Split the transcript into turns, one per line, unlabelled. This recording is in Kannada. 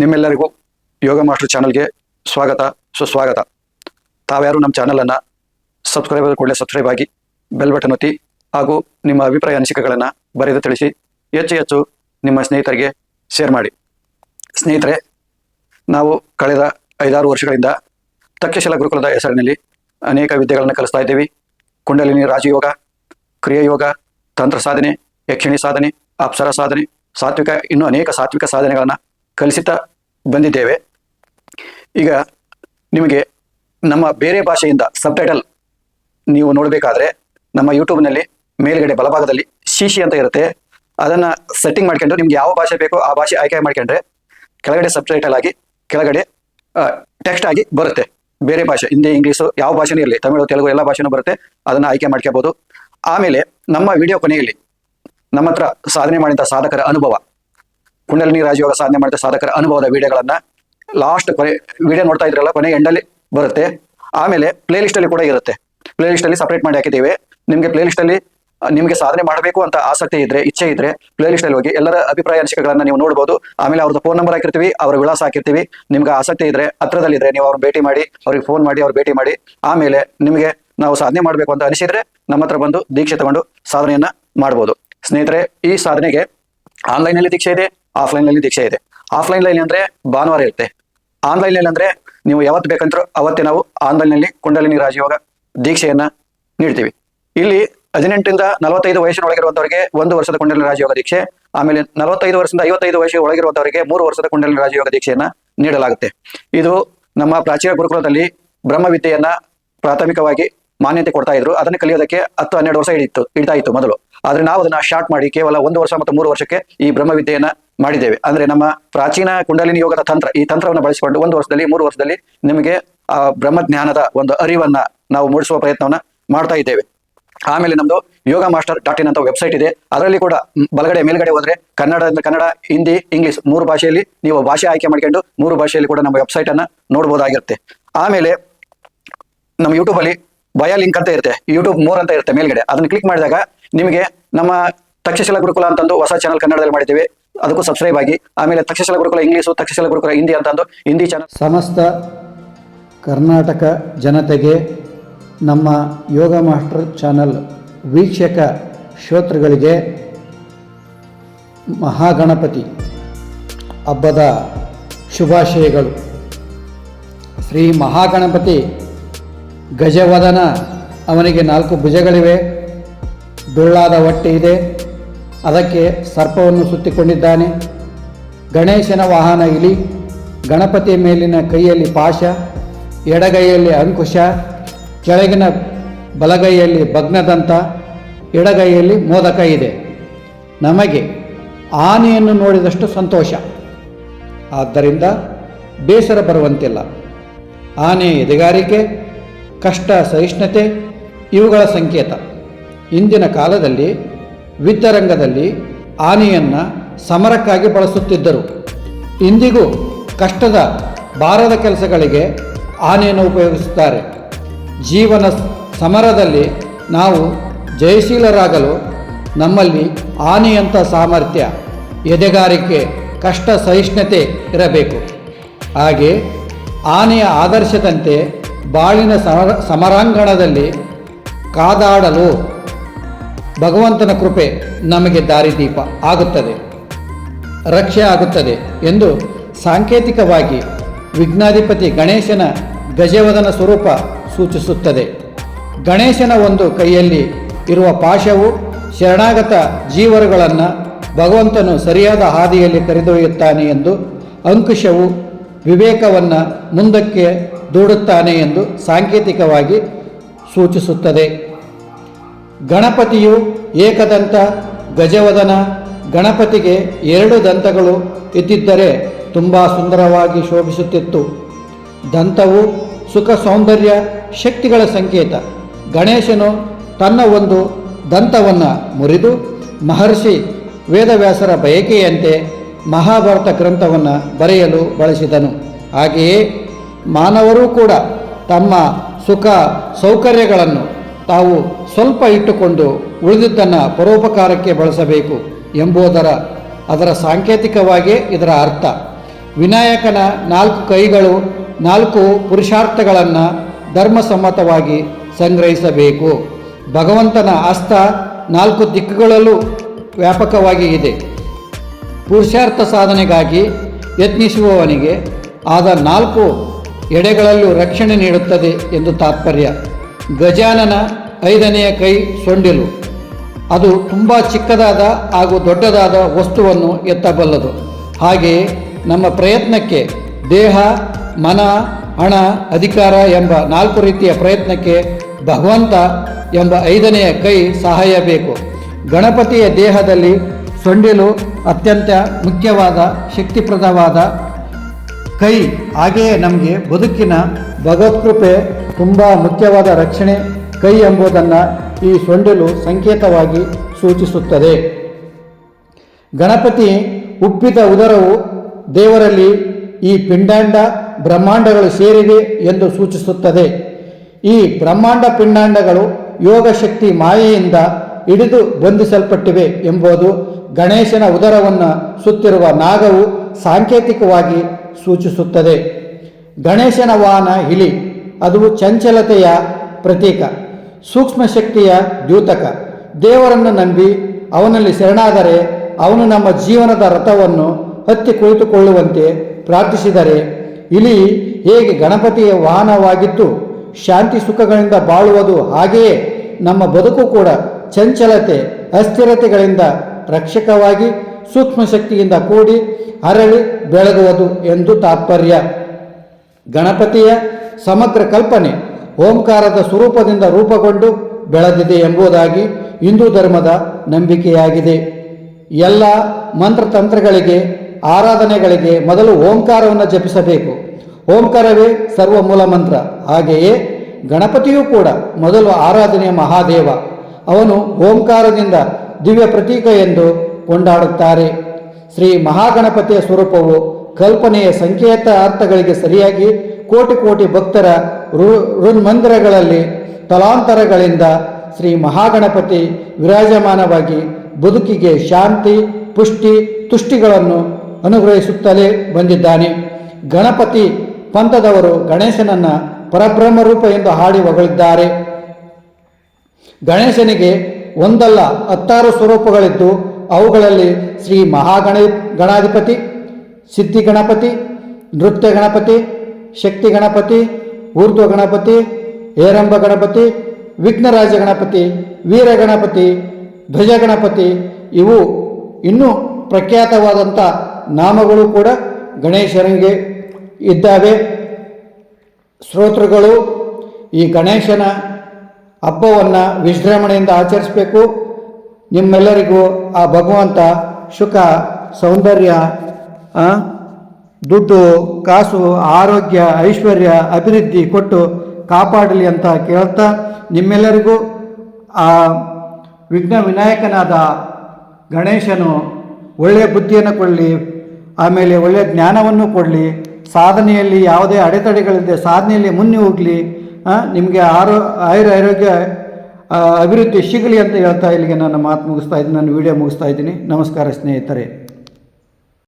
ನಿಮ್ಮೆಲ್ಲರಿಗೂ ಯೋಗ ಮಾಸ್ಟರ್ ಚಾನಲ್ಗೆ ಸ್ವಾಗತ. ಸುಸ್ವಾಗತ. ತಾವ್ಯಾರು ನಮ್ಮ ಚಾನಲನ್ನು ಸಬ್ಸ್ಕ್ರೈಬ್ ಕೂಡಲೇ ಸಬ್ಸ್ಕ್ರೈಬ್ ಆಗಿ ಬೆಲ್ ಬಟನ್ ಒತ್ತಿ ಹಾಗೂ ನಿಮ್ಮ ಅಭಿಪ್ರಾಯ ಅನಿಸಿಕೆಗಳನ್ನು ಬರೆದು ತಿಳಿಸಿ ಹೆಚ್ಚು ಹೆಚ್ಚು ನಿಮ್ಮ ಸ್ನೇಹಿತರಿಗೆ ಶೇರ್ ಮಾಡಿ. ಸ್ನೇಹಿತರೆ, ನಾವು ಕಳೆದ ಐದಾರು ವರ್ಷಗಳಿಂದ ತಕ್ಷಶಿಲ ಗುರುಕುಲದ ಹೆಸರಿನಲ್ಲಿ ಅನೇಕ ವಿದ್ಯೆಗಳನ್ನು ಕಲಿಸ್ತಾ ಇದ್ದೀವಿ. ಕುಂಡಲಿನಿ ರಾಜಯೋಗ, ಕ್ರಿಯಾಯೋಗ, ತಂತ್ರ ಸಾಧನೆ, ಯಕ್ಷಿಣಿ ಸಾಧನೆ, ಅಪ್ಸರ ಸಾಧನೆ, ಸಾತ್ವಿಕ ಇನ್ನೂ ಅನೇಕ ಸಾತ್ವಿಕ ಸಾಧನೆಗಳನ್ನು ಕಲಿಸುತ್ತಾ ಬಂದಿದ್ದೇವೆ. ಈಗ ನಿಮಗೆ ನಮ್ಮ ಬೇರೆ ಭಾಷೆಯಿಂದ ಸಬ್ಟೈಟಲ್ ನೀವು ನೋಡಬೇಕಾದ್ರೆ ನಮ್ಮ ಯೂಟ್ಯೂಬ್ನಲ್ಲಿ ಮೇಲ್ಗಡೆ ಬಲಭಾಗದಲ್ಲಿ ಶಿಶಿ ಅಂತ ಇರುತ್ತೆ. ಅದನ್ನು ಸೆಟ್ಟಿಂಗ್ ಮಾಡ್ಕೊಂಡು ನಿಮ್ಗೆ ಯಾವ ಭಾಷೆ ಬೇಕೋ ಆ ಭಾಷೆ ಆಯ್ಕೆ ಮಾಡ್ಕೊಂಡ್ರೆ ಕೆಳಗಡೆ ಸಬ್ಟೈಟಲ್ ಆಗಿ ಕೆಳಗಡೆ ಟೆಕ್ಸ್ಟ್ ಆಗಿ ಬರುತ್ತೆ. ಬೇರೆ ಭಾಷೆ, ಹಿಂದಿ, ಇಂಗ್ಲೀಷು ಯಾವ ಭಾಷೆನೂ ಇರಲಿ, ತಮಿಳು, ತೆಲುಗು ಎಲ್ಲ ಭಾಷೆನೂ ಬರುತ್ತೆ. ಅದನ್ನು ಆಯ್ಕೆ ಮಾಡ್ಕೋಬೋದು. ಆಮೇಲೆ ನಮ್ಮ ವಿಡಿಯೋ ಕೊನೆಯಲ್ಲಿ ನಮ್ಮ ಹತ್ರ ಸಾಧನೆ ಮಾಡಿದ ಸಾಧಕರ ಅನುಭವ. ಕುಂಡಲಿನಿ ರಾಜಯೋಗ ಸಾಧನೆ ಮಾಡಿದ ಸಾಧಕರ ಅನುಭವದ ವಿಡಿಯೋಗಳನ್ನ ಲಾಸ್ಟ್ ಕೊನೆ ವಿಡಿಯೋ ನೋಡ್ತಾ ಇದ್ರಲ್ಲ, ಕೊನೆ ಎಂಡಲ್ಲಿ ಬರುತ್ತೆ. ಆಮೇಲೆ ಪ್ಲೇ ಲಿಸ್ಟ್ ಅಲ್ಲಿ ಕೂಡ ಇರುತ್ತೆ. ಪ್ಲೇ ಲಿಸ್ಟ್ ಅಲ್ಲಿ ಸಪರೇಟ್ ಮಾಡಿ ಹಾಕಿದ್ದೀವಿ. ನಿಮ್ಗೆ ಪ್ಲೇ ಲಿಸ್ಟ್ ಅಲ್ಲಿ ನಿಮ್ಗೆ ಸಾಧನೆ ಮಾಡಬೇಕು ಅಂತ ಆಸಕ್ತಿ ಇದ್ರೆ, ಇಚ್ಛೆ ಇದ್ರೆ ಪ್ಲೇ ಲಿಸ್ಟ್ ಅಲ್ಲಿ ಹೋಗಿ ಎಲ್ಲರ ಅಭಿಪ್ರಾಯ ಅನಿಸಿಕೆಗಳನ್ನ ನೀವು ನೋಡಬಹುದು ಆಮೇಲೆ ಅವ್ರದ್ದು ಫೋನ್ ನಂಬರ್ ಹಾಕಿರ್ತೀವಿ, ಅವ್ರ ವಿಳಾಸ ಹಾಕಿರ್ತೀವಿ. ನಿಮ್ಗೆ ಆಸಕ್ತಿ ಇದ್ರೆ, ಹತ್ರದಲ್ಲಿದ್ರೆ ನೀವು ಅವ್ರನ್ನ ಭೇಟಿ ಮಾಡಿ, ಅವ್ರಿಗೆ ಫೋನ್ ಮಾಡಿ, ಅವ್ರು ಭೇಟಿ ಮಾಡಿ. ಆಮೇಲೆ ನಿಮಗೆ ನಾವು ಸಾಧನೆ ಮಾಡಬೇಕು ಅಂತ ಅನಿಸಿದ್ರೆ ನಮ್ಮ ಹತ್ರ ಬಂದು ದೀಕ್ಷೆ ತಗೊಂಡು ಸಾಧನೆಯನ್ನ ಮಾಡ್ಬೋದು. ಸ್ನೇಹಿತರೆ, ಈ ಸಾಧನೆಗೆ ಆನ್ಲೈನ್ ಅಲ್ಲಿ ದೀಕ್ಷೆ ಇದೆ. ಆಫ್ಲೈನ್ನಲ್ಲಿ ದೀಕ್ಷೆ ಇದೆ. ಆಫ್ಲೈನ್ನಲ್ಲಿ ಅಂದ್ರೆ ಭಾನುವಾರ ಇರುತ್ತೆ. ಆನ್ಲೈನ್ನಲ್ಲಿ ಅಂದ್ರೆ ನೀವು ಯಾವತ್ತು ಬೇಕಂತರೂ ಅವತ್ತೇ ನಾವು ಆನ್ಲೈನ್ನಲ್ಲಿ ಕುಂಡಲಿನಿ ರಾಜಯೋಗ ದೀಕ್ಷೆಯನ್ನ ನೀಡ್ತೀವಿ. ಇಲ್ಲಿ ಹದಿನೆಂಟರಿಂದ ನಲವತ್ತೈದು ವಯಸ್ಸಿನ ಒಳಗಿರುವಂತವರಿಗೆ ಒಂದು ವರ್ಷದ ಕುಂಡಲಿನಿ ರಾಜಯೋಗ ದೀಕ್ಷೆ, ಆಮೇಲೆ ನಲವತ್ತೈದು ವರ್ಷದಿಂದ ಐವತ್ತೈದು ವಯಸ್ಸಿನ ಒಳಗಿರುವಂತವರಿಗೆ ಮೂರು ವರ್ಷದ ಕುಂಡಲಿನಿ ರಾಜಯೋಗ ದೀಕ್ಷೆಯನ್ನ ನೀಡಲಾಗುತ್ತೆ. ಇದು ನಮ್ಮ ಪ್ರಾಚೀನ ಗುರುಕುಲದಲ್ಲಿ ಬ್ರಹ್ಮವಿದ್ಯೆಯನ್ನ ಪ್ರಾಥಮಿಕವಾಗಿ ಮಾನ್ಯತೆ ಕೊಡ್ತಾ ಇದ್ರು. ಅದನ್ನು ಕಲಿಯೋದಕ್ಕೆ ಹತ್ತು ಹನ್ನೆರಡು ವರ್ಷ ಹಿಡಿತು ಹಿಡಿತಾ ಇತ್ತು ಮೊದಲು. ಆದ್ರೆ ನಾವು ಅದನ್ನ ಶಾರ್ಟ್ ಮಾಡಿ ಕೇವಲ ಒಂದು ವರ್ಷ ಮತ್ತು ಮೂರು ವರ್ಷಕ್ಕೆ ಈ ಬ್ರಹ್ಮವಿದ್ಯೆಯನ್ನ ಮಾಡಿದ್ದೇವೆ. ಅಂದ್ರೆ ನಮ್ಮ ಪ್ರಾಚೀನ ಕುಂಡಲಿನಿ ಯೋಗದ ತಂತ್ರ, ಈ ತಂತ್ರವನ್ನು ಬಳಸಿಕೊಂಡು ಒಂದು ವರ್ಷದಲ್ಲಿ, ಮೂರು ವರ್ಷದಲ್ಲಿ ನಿಮಗೆ ಆ ಬ್ರಹ್ಮಜ್ಞಾನದ ಒಂದು ಅರಿವನ್ನ ನಾವು ಮೂಡಿಸುವ ಪ್ರಯತ್ನವನ್ನ ಮಾಡ್ತಾ ಇದ್ದೇವೆ. ಆಮೇಲೆ ನಮ್ದು ಯೋಗ ಮಾಸ್ಟರ್ ಡಾಟ್ ಇನ್ ಅಂತ ವೆಬ್ಸೈಟ್ ಇದೆ. ಅದರಲ್ಲಿ ಕೂಡ ಬಲಗಡೆ ಮೇಲ್ಗಡೆ ಹೋದ್ರೆ ಕನ್ನಡ ಕನ್ನಡ, ಹಿಂದಿ, ಇಂಗ್ಲಿಷ್ ಮೂರು ಭಾಷೆಯಲ್ಲಿ ನೀವು ಭಾಷೆ ಆಯ್ಕೆ ಮಾಡ್ಕೊಂಡು ಮೂರು ಭಾಷೆಯಲ್ಲಿ ಕೂಡ ನಮ್ಮ ವೆಬ್ಸೈಟ್ ಅನ್ನ ನೋಡಬಹುದಾಗಿರುತ್ತೆ ಆಮೇಲೆ ನಮ್ಮ ಯೂಟ್ಯೂಬ್ ಅಲ್ಲಿ ಬಯಾ ಲಿಂಕ್ ಅಂತ ಇರುತ್ತೆ. ಯೂಟ್ಯೂಬ್ ಮೋರ್ ಅಂತ ಇರುತ್ತೆ ಮೇಲ್ಗಡೆ. ಅದನ್ನ ಕ್ಲಿಕ್ ಮಾಡಿದಾಗ ನಿಮಗೆ ನಮ್ಮ ತಕ್ಷಶಿಲ ಗುರುಕುಲ ಅಂತಂದು ಹೊಸ ಚಾನಲ್ ಕನ್ನಡದಲ್ಲಿ ಮಾಡಿದ್ದೀವಿ. ಅದಕ್ಕೂ ಸಬ್ಸ್ಕ್ರೈಬ್ ಆಗಿ. ಆಮೇಲೆ ತಕ್ಷಶಲ ಗುರುಕುಲ ಇಂಗ್ಲೀಷು ತಕ್ಷಶಲ ಗುರುಕುಲ ಹಿಂದಿ ಅಂತಂದು ಹಿಂದಿ ಚಾನಲ್
ಸಮಸ್ತ ಕರ್ನಾಟಕ ಜನತೆಗೆ ನಮ್ಮ ಯೋಗ ಮಾಸ್ಟರ್ ಚಾನಲ್ ವೀಕ್ಷಕ ಶ್ರೋತೃಗಳಿಗೆ ಮಹಾಗಣಪತಿ ಹಬ್ಬದ ಶುಭಾಶಯಗಳು. ಶ್ರೀ ಮಹಾಗಣಪತಿ ಗಜವದನ ಅವನಿಗೆ ನಾಲ್ಕು ಭುಜಗಳಿವೆ. ಬೆಳ್ಳಾದ ಹೊಟ್ಟೆ ಇದೆ. ಅದಕ್ಕೆ ಸರ್ಪವನ್ನು ಸುತ್ತಿಕೊಂಡಿದ್ದಾನೆ. ಗಣೇಶನ ವಾಹನ ಇಲಿ, ಗಣಪತಿ ಮೇಲಿನ ಕೈಯಲ್ಲಿ ಪಾಶ, ಎಡಗೈಯಲ್ಲಿ ಅಂಕುಶ, ಕೆಳಗಿನ ಬಲಗೈಯಲ್ಲಿ ಭಗ್ನದಂತ, ಎಡಗೈಯಲ್ಲಿ ಮೋದಕ ಇದೆ. ನಮಗೆ ಆನೆಯನ್ನು ನೋಡಿದಷ್ಟು ಸಂತೋಷ. ಆದ್ದರಿಂದ ಬೇಸರ ಬರುವಂತಿಲ್ಲ. ಆನೆ ಎದೆಗಾರಿಕೆ, ಕಷ್ಟ ಸಹಿಷ್ಣುತೆ, ಇವುಗಳ ಸಂಕೇತ. ಇಂದಿನ ಕಾಲದಲ್ಲಿ ಯುದ್ಧರಂಗದಲ್ಲಿ ಆನೆಯನ್ನು ಸಮರಕ್ಕಾಗಿ ಬಳಸುತ್ತಿದ್ದರು. ಇಂದಿಗೂ ಕಷ್ಟದ ಭಾರದ ಕೆಲಸಗಳಿಗೆ ಆನೆಯನ್ನು ಉಪಯೋಗಿಸುತ್ತಾರೆ. ಜೀವನ ಸಮರದಲ್ಲಿ ನಾವು ಜಯಶೀಲರಾಗಲು ನಮ್ಮಲ್ಲಿ ಆನೆಯಂಥ ಸಾಮರ್ಥ್ಯ, ಎದೆಗಾರಿಕೆ, ಕಷ್ಟ ಸಹಿಷ್ಣುತೆ ಇರಬೇಕು. ಹಾಗೆ ಆನೆಯ ಆದರ್ಶದಂತೆ ಬಾಳಿನ ಸಮರ, ಸಮರಾಂಗಣದಲ್ಲಿ ಕಾದಾಡಲು ಭಗವಂತನ ಕೃಪೆ ನಮಗೆ ದಾರಿದೀಪ ಆಗುತ್ತದೆ, ರಕ್ಷೆ ಆಗುತ್ತದೆ ಎಂದು ಸಾಂಕೇತಿಕವಾಗಿ ವಿಘ್ನಾಧಿಪತಿ ಗಣೇಶನ ಗಜವದನ ಸ್ವರೂಪ ಸೂಚಿಸುತ್ತದೆ. ಗಣೇಶನ ಒಂದು ಕೈಯಲ್ಲಿ ಇರುವ ಪಾಶವು ಶರಣಾಗತ ಜೀವರುಗಳನ್ನು ಭಗವಂತನು ಸರಿಯಾದ ಹಾದಿಯಲ್ಲಿ ಕರೆದೊಯ್ಯುತ್ತಾನೆ ಎಂದು ಅಂಕುಶವು ವಿವೇಕವನ್ನು ಮುಂದಕ್ಕೆ ದೂಡುತ್ತಾನೆ ಎಂದು ಸಾಂಕೇತಿಕವಾಗಿ ಸೂಚಿಸುತ್ತದೆ. ಗಣಪತಿಯು ಏಕದಂತ ಗಜವದನ ಗಣಪತಿಗೆ ಎರಡು ದಂತಗಳು ಇದ್ದಿದ್ದರೆ ತುಂಬ ಸುಂದರವಾಗಿ ಶೋಭಿಸುತ್ತಿತ್ತು. ದಂತವು ಸುಖ ಸೌಂದರ್ಯ ಶಕ್ತಿಗಳ ಸಂಕೇತ. ಗಣೇಶನು ತನ್ನ ಒಂದು ದಂತವನ್ನು ಮುರಿದು ಮಹರ್ಷಿ ವೇದವ್ಯಾಸರ ಬಯಕೆಯಂತೆ ಮಹಾಭಾರತ ಗ್ರಂಥವನ್ನು ಬರೆಯಲು ಬಳಸಿದನು. ಹಾಗೆಯೇ ಮಾನವರೂ ಕೂಡ ತಮ್ಮ ಸುಖ ಸೌಕರ್ಯಗಳನ್ನು ತಾವು ಸ್ವಲ್ಪ ಇಟ್ಟುಕೊಂಡು ಉಳಿದಿದ್ದನ್ನು ಪರೋಪಕಾರಕ್ಕೆ ಬಳಸಬೇಕು ಎಂಬುದರ, ಅದರ ಸಾಂಕೇತಿಕವಾಗಿಯೇ ಇದರ ಅರ್ಥ. ವಿನಾಯಕನ ನಾಲ್ಕು ಕೈಗಳು, ನಾಲ್ಕು ಪುರುಷಾರ್ಥಗಳನ್ನು ಧರ್ಮಸಮ್ಮತವಾಗಿ ಸಂಗ್ರಹಿಸಬೇಕು. ಭಗವಂತನ ಅಸ್ತ ನಾಲ್ಕು ದಿಕ್ಕುಗಳಲ್ಲೂ ವ್ಯಾಪಕವಾಗಿ ಇದೆ. ಪುರುಷಾರ್ಥ ಸಾಧನೆಗಾಗಿ ಯತ್ನಿಸುವವನಿಗೆ ಆದ ನಾಲ್ಕು ಎಡೆಗಳಲ್ಲೂ ರಕ್ಷಣೆ ನೀಡುತ್ತದೆ ಎಂದು ತಾತ್ಪರ್ಯ. ಗಜಾನನ ಐದನೆಯ ಕೈ ಸೊಂಡಿಲು. ಅದು ತುಂಬ ಚಿಕ್ಕದಾದ ಹಾಗೂ ದೊಡ್ಡದಾದ ವಸ್ತುವನ್ನು ಎತ್ತಬಲ್ಲದು. ಹಾಗೆಯೇ ನಮ್ಮ ಪ್ರಯತ್ನಕ್ಕೆ ದೇಹ, ಮನ, ಹಣ, ಅಧಿಕಾರ ಎಂಬ ನಾಲ್ಕು ರೀತಿಯ ಪ್ರಯತ್ನಕ್ಕೆ ಭಗವಂತ ಎಂಬ ಐದನೆಯ ಕೈ ಸಹಾಯ ಬೇಕು. ಗಣಪತಿಯ ದೇಹದಲ್ಲಿ ಸೊಂಡಿಲು ಅತ್ಯಂತ ಮುಖ್ಯವಾದ, ಶಕ್ತಿಪ್ರದವಾದ ಕೈ. ಹಾಗೆಯೇ ನಮಗೆ ಬದುಕಿನ ಭಗವತ್ಕೃಪೆ ತುಂಬ ಮುಖ್ಯವಾದ ರಕ್ಷಣೆ. ಕೈ ಎಂಬುದನ್ನು ಈ ಸೊಂಡಿಲು ಸಂಕೇತವಾಗಿ ಸೂಚಿಸುತ್ತದೆ. ಗಣಪತಿ ಉಪ್ಪಿದ ಉದರವು ದೇವರಲ್ಲಿ ಈ ಪಿಂಡಾಂಡ ಬ್ರಹ್ಮಾಂಡಗಳು ಸೇರಿವೆ ಎಂದು ಸೂಚಿಸುತ್ತದೆ. ಈ ಬ್ರಹ್ಮಾಂಡ ಪಿಂಡಾಂಡಗಳು ಯೋಗ ಶಕ್ತಿ ಮಾಯೆಯಿಂದ ಹಿಡಿದು ಬಂಧಿಸಲ್ಪಟ್ಟಿವೆ ಎಂಬುದು ಗಣೇಶನ ಉದರವನ್ನು ಸುತ್ತಿರುವ ನಾಗವು ಸಾಂಕೇತಿಕವಾಗಿ ಸೂಚಿಸುತ್ತದೆ. ಗಣೇಶನ ವಾಹನ ಇಲಿ ಅದು ಚಂಚಲತೆಯ ಪ್ರತೀಕ. ಸೂಕ್ಷ್ಮ ಶಕ್ತಿಯ ದ್ಯೂತಕ. ದೇವರನ್ನು ನಂಬಿ ಅವನಲ್ಲಿ ಶರಣಾದರೆ ಅವನು ನಮ್ಮ ಜೀವನದ ರಥವನ್ನು ಹತ್ತಿ ಕುಳಿತುಕೊಳ್ಳುವಂತೆ ಪ್ರಾರ್ಥಿಸಿದರೆ ಇಲಿ ಹೇಗೆ ಗಣಪತಿಯ ವಾಹನವಾಗಿತ್ತು, ಶಾಂತಿ ಸುಖಗಳಿಂದ ಬಾಳುವುದು ಹಾಗೆಯೇ ನಮ್ಮ ಬದುಕು ಕೂಡ ಚಂಚಲತೆ, ಅಸ್ಥಿರತೆಗಳಿಂದ ರಕ್ಷಕವಾಗಿ ಸೂಕ್ಷ್ಮ ಶಕ್ತಿಯಿಂದ ಕೂಡಿ ಅರಳಿ ಬೆಳಗುವುದು ಎಂದು ತಾತ್ಪರ್ಯ. ಗಣಪತಿಯ ಸಮಗ್ರ ಕಲ್ಪನೆ. ಓಂಕಾರದ ಸ್ವರೂಪದಿಂದ ರೂಪಗೊಂಡು ಬೆಳೆದಿದೆ ಎಂಬುದಾಗಿ ಹಿಂದೂ ಧರ್ಮದ ನಂಬಿಕೆಯಾಗಿದೆ. ಎಲ್ಲ ಮಂತ್ರತಂತ್ರಗಳಿಗೆ, ಆರಾಧನೆಗಳಿಗೆ ಮೊದಲು ಓಂಕಾರವನ್ನು ಜಪಿಸಬೇಕು. ಓಂಕಾರವೇ ಸರ್ವ ಮೂಲ ಮಂತ್ರ. ಹಾಗೆಯೇ ಗಣಪತಿಯೂ ಕೂಡ ಮೊದಲು ಆರಾಧನೆಯ ಮಹಾದೇವ. ಅವನು ಓಂಕಾರದಿಂದ ದಿವ್ಯ ಪ್ರತೀಕ ಎಂದು ಕೊಂಡಾಡುತ್ತಾರೆ. ಶ್ರೀ ಮಹಾಗಣಪತಿಯ ಸ್ವರೂಪವು ಕಲ್ಪನೆಯ ಸಂಕೇತ ಅರ್ಥಗಳಿಗೆ ಸರಿಯಾಗಿ ಕೋಟಿ ಕೋಟಿ ಭಕ್ತರ ರು ಋನ್ಮಂದಿರಗಳಲ್ಲಿ ತಲಾಂತರಗಳಿಂದ ಶ್ರೀ ಮಹಾಗಣಪತಿ ವಿರಾಜಮಾನವಾಗಿ ಬದುಕಿಗೆ ಶಾಂತಿ, ಪುಷ್ಟಿ, ತುಷ್ಟಿಗಳನ್ನು ಅನುಗ್ರಹಿಸುತ್ತಲೇ ಬಂದಿದ್ದಾನೆ. ಗಣಪತಿ ಪಂಥದವರು ಗಣೇಶನನ್ನ ಪರಬ್ರಹ್ಮ ರೂಪ ಎಂದು ಹಾಡಿ ಹೊಗಳಿದ್ದಾರೆ. ಗಣೇಶನಿಗೆ ಒಂದಲ್ಲ, ಹತ್ತಾರು ಸ್ವರೂಪಗಳಿದ್ದು, ಅವುಗಳಲ್ಲಿ ಶ್ರೀ ಮಹಾಗಣ ಗಣಾಧಿಪತಿ, ಸಿದ್ಧಿ ಗಣಪತಿ, ನೃತ್ಯ ಗಣಪತಿ ಶಕ್ತಿ ಗಣಪತಿ, ಊರ್ಧ್ವ ಗಣಪತಿ ಹೇರಂಬ ಗಣಪತಿ, ವಿಘ್ನರಾಜ ಗಣಪತಿ, ವೀರ ಗಣಪತಿ, ಧ್ವಜ ಗಣಪತಿ ಇವು ಇನ್ನೂ ಪ್ರಖ್ಯಾತವಾದಂಥ ನಾಮಗಳು ಕೂಡ ಗಣೇಶನಿಗೆ ಇದ್ದಾವೆ. ಶ್ರೋತೃಗಳು ಈ ಗಣೇಶನ ಹಬ್ಬವನ್ನು ವಿಜೃಂಭಣೆಯಿಂದ ಆಚರಿಸಬೇಕು. ನಿಮ್ಮೆಲ್ಲರಿಗೂ ಆ ಭಗವಂತ ಸುಖ ಸೌಂದರ್ಯ ದುಡ್ಡು, ಕಾಸು, ಆರೋಗ್ಯ, ಐಶ್ವರ್ಯ, ಅಭಿವೃದ್ಧಿ ಕೊಟ್ಟು ಕಾಪಾಡಲಿ ಅಂತ ಕೇಳ್ತಾ ನಿಮ್ಮೆಲ್ಲರಿಗೂ ಆ ವಿಘ್ನ ವಿನಾಯಕನಾದ ಗಣೇಶನು ಒಳ್ಳೆಯ ಬುದ್ಧಿಯನ್ನು ಕೊಡಲಿ, ಆಮೇಲೆ ಒಳ್ಳೆಯ ಜ್ಞಾನವನ್ನು ಕೊಡಲಿ, ಸಾಧನೆಯಲ್ಲಿ ಯಾವುದೇ ಅಡೆತಡೆಗಳಿದೆ ಸಾಧನೆಯಲ್ಲಿ ಮುನ್ನೆ ಹೋಗಲಿ ನಿಮಗೆ ಆರೋ, ಆಯುರ ಆರೋಗ್ಯ ಅಭಿವೃದ್ಧಿ ಸಿಗಲಿ ಅಂತ ಹೇಳ್ತಾ ಇಲ್ಲಿಗೆ ನನ್ನ ಮಾತು ಮುಗಿಸ್ತಾ ಇದ್ದೀನಿ ನಾನು ವಿಡಿಯೋ ಮುಗಿಸ್ತಾ ಇದ್ದೀನಿ. ನಮಸ್ಕಾರ ಸ್ನೇಹಿತರೆ.